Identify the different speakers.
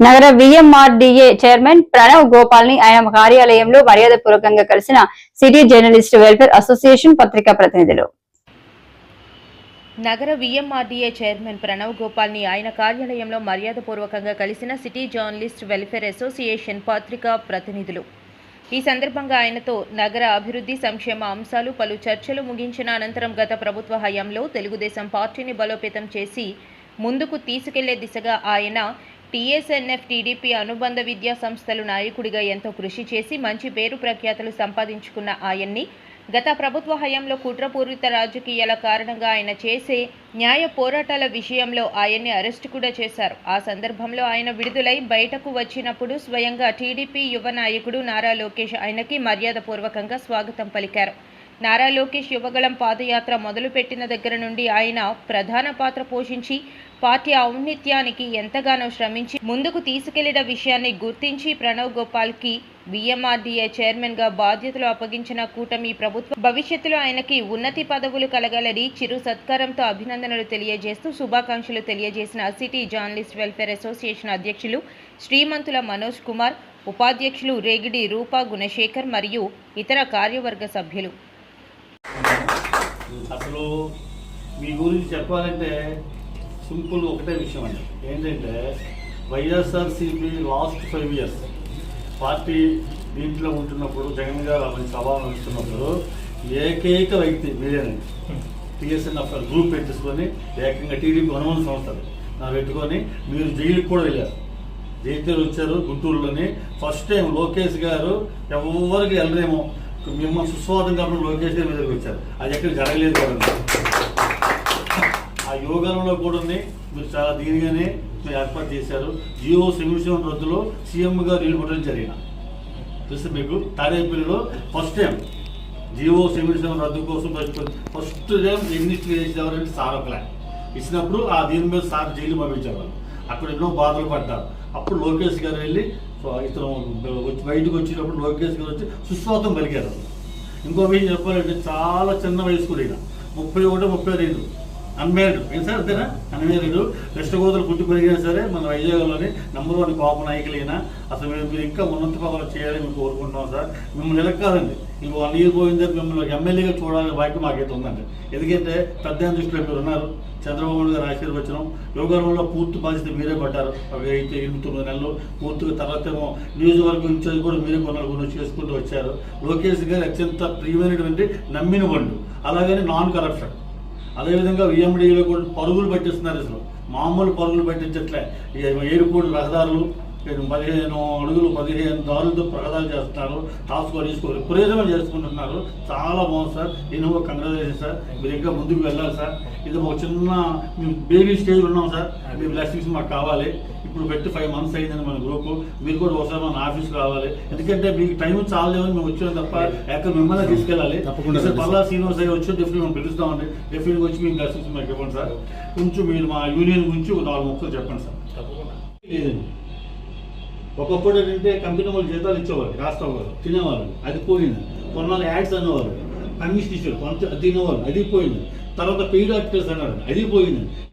Speaker 1: నగర VMRDA chairman Pranav గోపాల్ని ఆయన కార్యాలయంలో మర్యాద పూర్వకంగా కలిసిన సిటీ జర్నలిస్ట్ వెల్ఫేర్ అసోసియేషన్ పత్రికా ప్రతినిధులు.
Speaker 2: నగర విఎంఆర్డీఏ చైర్మన్ ప్రణవ్ గోపాల్ని ఆయన కార్యాలయంలో మర్యాదపూర్వకంగా కలిసిన సిటీ జర్నలిస్ట్ వెల్ఫేర్ అసోసియేషన్ పత్రికా ప్రతినిధులు. ఈ సందర్భంగా ఆయనతో నగర అభివృద్ధి సంక్షేమ అంశాలు పలు చర్చలు ముగించిన అనంతరం గత ప్రభుత్వ హయాంలో తెలుగుదేశం పార్టీని బలోపేతం చేసి ముందుకు తీసుకెళ్ళే దిశగా ఆయన టీఎస్ఎన్ఎఫ్ టీడీపీ అనుబంధ విద్యా సంస్థలు నాయకుడిగా ఎంతో కృషి చేసి మంచి పేరు ప్రఖ్యాతలు సంపాదించుకున్న ఆయన్ని గత ప్రభుత్వ హయాంలో కుట్రపూరిత రాజకీయాల కారణంగా ఆయన చేసే న్యాయ పోరాటాల విషయంలో ఆయన్ని అరెస్టు కూడా చేశారు. ఆ సందర్భంలో ఆయన విడుదలై బయటకు వచ్చినప్పుడు స్వయంగా టీడీపీ యువ నాయకుడు నారా లోకేష్ ఆయనకి మర్యాదపూర్వకంగా స్వాగతం పలికారు. నారా లోకేష్ యువగళం పాదయాత్ర మొదలుపెట్టిన దగ్గర నుండి ఆయన ప్రధాన పాత్ర పోషించి పార్టీ ఔన్నత్యానికి ఎంతగానో శ్రమించి ముందుకు తీసుకెళ్ళిన విషయాన్ని గుర్తించి ప్రణవ్ గోపాల్కి విఎంఆర్డీఏ చైర్మన్గా బాధ్యతలు అప్పగించిన కూటమి ప్రభుత్వం భవిష్యత్తులో ఆయనకి ఉన్నతి పదవులు కలగాలని చిరు సత్కారంతో అభినందనలు తెలియజేస్తూ శుభాకాంక్షలు తెలియజేసిన సిటీ జర్నలిస్ట్ వెల్ఫేర్ అసోసియేషన్ అధ్యక్షులు శ్రీమంతుల మనోజ్ కుమార్ ఉపాధ్యక్షులు రేగిడి రూపా గుణశేఖర్ మరియు ఇతర కార్యవర్గ సభ్యులు.
Speaker 3: అసలు మీ గురించి చెప్పాలంటే సింపుల్ ఒకటే విషయం అండి. ఏంటంటే YSRCP last five years party దీంట్లో ఉంటున్నప్పుడు జగన్ గారు మంచి సభలు ఇస్తున్నప్పుడు ఏకైక వ్యక్తి మీరేనండి టీఎస్ఎన్ఎఫ్ గ్రూప్ పెట్టేసుకొని ఏకంగా టీడీపీ అనుమతి సంస్థలు నా పెట్టుకొని మీరు జైలుకి కూడా వెళ్ళారు. జైలు వచ్చారు గుంటూరులోని. ఫస్ట్ టైం లోకేష్ గారు ఎవరికి వెళ్ళరేమో మిమ్మల్ని సుస్వాదం కాబట్టి లోకేష్ గారి మీదకి వచ్చారు. అది ఎక్కడ జరగలేదు కూడా ఆ యోగాలలో కూడా మీరు చాలా దీనిగానే మీరు ఏర్పాటు చేశారు. జియో సెమిషన్ రద్దులో సీఎం గారు నిలబడడం జరిగిన తెలుసు మీకు? తాడేపల్లిలో ఫస్ట్ టైం జియో సెమిషన్ రద్దు కోసం ఫస్ట్ టైం ఇన్వెస్టిగేట్ చేసేవారంటే సార్ ఒకలే ఇచ్చినప్పుడు ఆ దీని మీద సార్ జైలు పంపించేవారు అక్కడ ఎన్నో బాధలు పడ్డారు అప్పుడు లోకేష్ గారు వెళ్ళి ఇతను వచ్చి బయటకు వచ్చినప్పుడు లోకేష్ గారు వచ్చి సుస్వాగతం పలికారు ఇంకో విషయం చెప్పాలంటే చాలా చిన్న వయసు ఈయన. ముప్పై ఒకటి ముప్పై రెండు అన్మ్యారీడ్ ఏం సార్ అంతేనా? అన్మ్యారీడ్ వెస్ట్ గోదావరి గుడ్డు పెరిగినా సరే మన వైజాగ్లోని నంబర్ వన్ కోప నాయకులైనా అసలు మీరు మీరు ఇంకా ఉన్నత పదవులు చేయాలని మేము కోరుకుంటున్నాం సార్. మిమ్మల్ని ఇలా కాదండి. ఇంకో వన్ ఇయర్ పోయింది మిమ్మల్ని ఎమ్మెల్యేగా చూడాలని బాధ్యత మాకైతే ఉందండి. ఎందుకంటే పెద్ద దృష్టిలో మీరు ఉన్నారు. చంద్రబాబు నాయుడు గారు ఆశీర్వచనం. యోగారంలో పూర్తి బాధ్యత మీరే పడ్డారు. ఒక అయితే ఎనిమిది తొమ్మిది నెలలు పూర్తిగా తర్వాత ఏమో నియోజకవర్గం ఇన్ఛార్జ్ కూడా మీరే కొన్నాళ్ళు కొన్ని చేసుకుంటూ వచ్చారు. లోకేష్ గారు అత్యంత ప్రియమైనటువంటి నమ్మిన బండు అలాగని నాన్ కరప్షన్ అదేవిధంగా విఎండిలో కూడా పరుగులు పట్టిస్తున్నారు అసలు. మామూలు పరుగులు పట్టించట్లే. ఈ రహదారులు రహదారులు పదిహేను అడుగులు పదిహేను దారులతో ప్రకటనలు చేస్తున్నారు. టాస్క్ తీసుకో విపరీతంగా చేసుకుంటున్నారు. చాలా బాగుంది సార్. నేను కంగ్రాచులేషన్ సార్. మీరు ఇంకా ముందుకు వెళ్ళాలి సార్. ఇది ఒక చిన్న మేము బేబీ స్టేజ్ ఉన్నాం సార్. మీ బ్లెస్సింగ్స్ మాకు కావాలి. ఇప్పుడు పెట్టి ఫైవ్ మంత్స్ అయిందని మన గ్రూప్ మీరు కూడా ఒకసారి మన ఆఫీస్కి రావాలి. ఎందుకంటే మీకు టైం చాలేమని మేము వచ్చాం తప్ప ఎక్కడ మిమ్మల్ని తీసుకెళ్ళాలి.
Speaker 4: తప్పకుండా
Speaker 3: పల్లా శ్రీనివాస్ అయ్యి వచ్చి డెఫినెట్ మేము పిలుస్తామండి. డెఫినెట్గా వచ్చి మీకు బ్లెస్సింగ్స్ మాకు ఇవ్వండి సార్. కొంచెం మీరు మా యూనియన్ గురించి ఒక నాలుగు ముక్కలు చెప్పండి సార్. లేదండి ఒకప్పుడు తింటే కంపెనీ వాళ్ళు జీతాలు ఇచ్చేవారు రాష్ట్రం వాళ్ళు తినేవాళ్ళు అది పోయింది. కొన్నాళ్ళు యాడ్స్ అనేవారు కమిషన్ ఇచ్చారు కొంత తినేవాళ్ళు అది పోయింది. తర్వాత పెయిడ్ ఆర్టికల్స్ అన్నారు అది పోయింది.